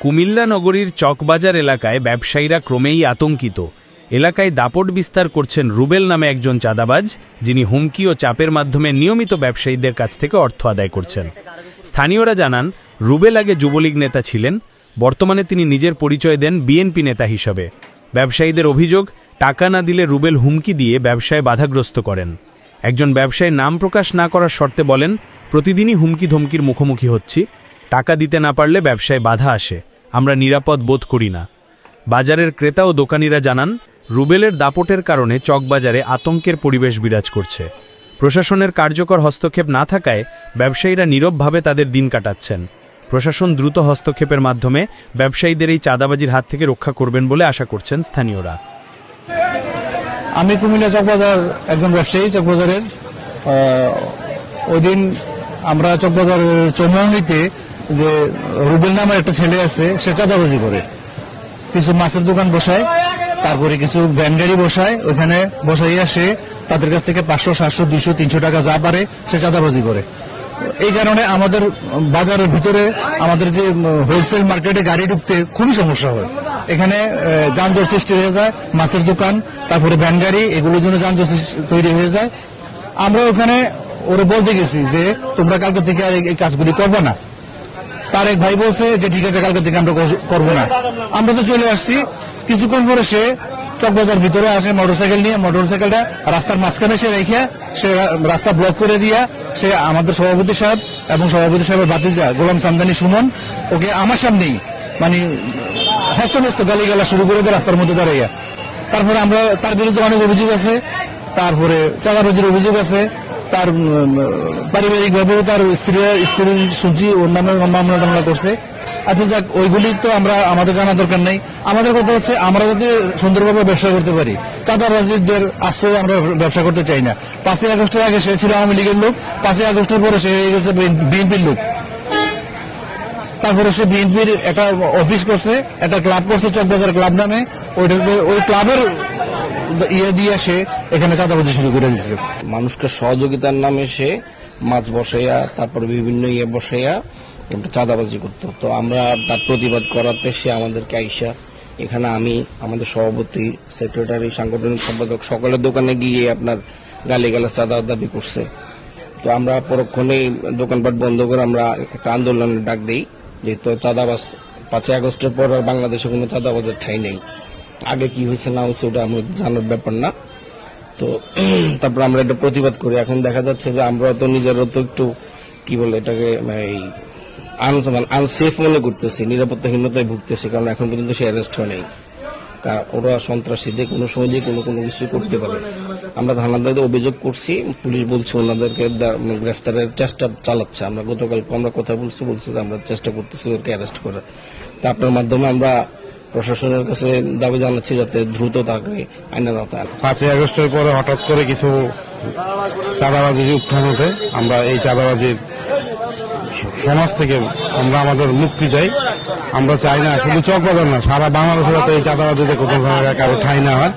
কুমিল্লা নগরীর চকবাজার এলাকায় ব্যবসায়ীরা ক্রমেই আতঙ্কিত। এলাকায় দাপট বিস্তার করছেন রুবেল নামে একজন চাঁদাবাজ, যিনি হুমকি ও চাপের মাধ্যমে নিয়মিত ব্যবসায়ীদের কাছ থেকে অর্থ আদায় করছেন। স্থানীয়রা জানান, রুবেল আগে যুবলীগ নেতা ছিলেন, বর্তমানে তিনি নিজের পরিচয় দেন বিএনপি নেতা হিসাবে। ব্যবসায়ীদের অভিযোগ, টাকা না দিলে রুবেল হুমকি দিয়ে ব্যবসায় বাধাগ্রস্ত করেন। একজন ব্যবসায়ী নাম প্রকাশ না করার শর্তে বলেন, প্রতিদিনই হুমকি ধমকির মুখোমুখি হচ্ছি। টাকা দিতে না পারলে ব্যবসায় বাধা আসে। আমরা নিরাপদ বোধ করি না। বাজারের ক্রেতা ও দোকানিরা জানান, রুবেলের দাপটের কারণে চকবাজারে আতঙ্কের পরিবেশ বিরাজ করছে। প্রশাসনের কার্যকর হস্তক্ষেপ না থাকায় ব্যবসায়ীরা নীরবভাবে তাদের দিন কাটাচ্ছেন। প্রশাসন দ্রুত হস্তক্ষেপের মাধ্যমে ব্যবসায়ীদের এই চাঁদাবাজির হাত থেকে রক্ষা করবেন বলে আশা করছেন স্থানীয়রা। আমি কুমিল্লা চকবাজার একজন ব্যবসায়ী, চকবাজারের ওই দিন আমরা চকবাজারের চৌমনিতে যে রুবেল নামের একটা ছেলে আছে, সে চাঁদাবাজি করে। কিছু মাছের দোকান বসায়, তারপরে কিছু ব্যান্ডারি বসায়, ওখানে বসাইয়া সে তাদের কাছ থেকে পাঁচশো, সাতশো, দুইশো, তিনশো টাকা যা পারে, সে চাঁদাবাজি করে। এই কারণে আমাদের বাজারের ভিতরে আমাদের যে হোলসেল মার্কেটে গাড়ি ঢুকতে খুবই সমস্যা হয়। এখানে যানজট সৃষ্টি হয়ে যায়, মাছের দোকান, তারপরে ভ্যান গাড়ি, এগুলোর জন্য যানজট তৈরি হয়ে যায়। আমরা ওখানে, ওরা বলতে গেছি যে, তোমরা কালকে থেকে আর এই কাজগুলি করবে না। তার এক ভাই বলছে যে, ঠিক আছে কালকে থেকে আমরা কর- করব না। আমরা তো চলে আসছি। কিছুক্ষণ পরে সে চকবাজার ভিতরে আসে মোটরসাইকেল নিয়ে। মোটরসাইকেলটা রাস্তার মাঝখানে সে রেখে, সে রাস্তা ব্লক করে দিয়া সে আমাদের সভাপতি সাহেব এবং সভাপতি সাহেবের বাতিজা গোলাম সামদানি সুমন, ওকে আমার সামনেই মানে হস্তনস্ত গালি গালা শুরু করে দেয় রাস্তার মধ্যে দাঁড়াইয়া। তারপরে আমরা, তার বিরুদ্ধে অনেক অভিযোগ আছে, তারপরে চাঁদাবাজির অভিযোগ আছে তার পারিবারিক ভাবেও তার স্ত্রী স্ত্রীর সুজি ওর নামে মামলা টামলা করছে। আচ্ছা যাক, ওইগুলি তো আমরা, আমাদের জানা দরকার নেই। আমাদের কথা হচ্ছে, আমরা যাতে সুন্দরভাবে ব্যবসা করতে পারি, চাঁদাবাজিদের আশ্রয়ে আমরা ব্যবসা করতে চাই না। পাঁচই আগস্টের আগে সে ছিল আওয়ামী লীগের লোক, পাঁচই আগস্টের পরে সে হয়ে গেছে বিএনপির লোক। তারপরে সে বিএনপির একটা অফিস করছে, একটা ক্লাব করছে, চকবাজার ক্লাব নামে। ওইটাতে, ওই ক্লাবের ইয়ে দিয়ে সে এখানে চাঁদাবাজি শুরু করে দিচ্ছে মানুষকে সহযোগিতার নামে সে মাছ বসাইয়া, তারপর বিভিন্ন ইয়ে বসাইয়া চাঁদাবাজি করতো। তো আমরা তার প্রতিবাদ করাতে সে আমাদেরকে আইসা এখানে আমি, আমাদের সভাপতি, সেক্রেটারি, সাংগঠনিক সম্পাদক সকলের দোকানে গিয়ে আপনার গালিগালা চাঁদা দাবি করছে। তো আমরা পরক্ষণেই দোকানপাট বন্ধ করে আমরা একটা আন্দোলনের ডাক দিই, যেহেতু চাঁদাবাজ পাঁচই আগস্টের পর আর বাংলাদেশে কোনো চাঁদাবাজের ঠাই নেই। আগে কি হয়েছে না হয়েছে ওটা আমাদের জানার ব্যাপার না। তো তারপর আমরা এটা প্রতিবাদ করি। এখন দেখা যাচ্ছে যে আমরা তো নিজেরা তো একটু, কি বলে এটাকে এই আনসেফ মনে করতেছি, নিরাপত্তাহীনতায় ভুগতেছি, কারণ এখন পর্যন্ত সে অ্যারেস্ট হয় নাই কারণ ওরা সন্ত্রাসী, যে কোনো সময় যে কোনো কোনো কিছু করতে পারে। আমরা থানাতে অভিযোগ করছি, পুলিশ বলছে ওনাদেরকে গ্রেফতারের চেষ্টা চালাচ্ছে। আমরা গতকাল আমরা কথা বলছি বলছি যে আমরা চেষ্টা করতেছি ওদেরকে অ্যারেস্ট করার। তা আপনার মাধ্যমে আমরা প্রশাসনের কাছে দাবি জানাচ্ছি যাতে দ্রুত তাকে আইনের আওতায় পাঁচই আগস্টের পরে হঠাৎ করে কিছু চাঁদাবাজির উত্থান ওঠে। আমরা এই চাঁদাবাজির সমাজ থেকে আমরা আমাদের মুক্তি চাই। আমরা চাই না, শুধু চকবাজার না, সারা বাংলাদেশে যাতে এই চাঁদাবাজিতে কোনো ধরনের কারও ঠাই না হয়।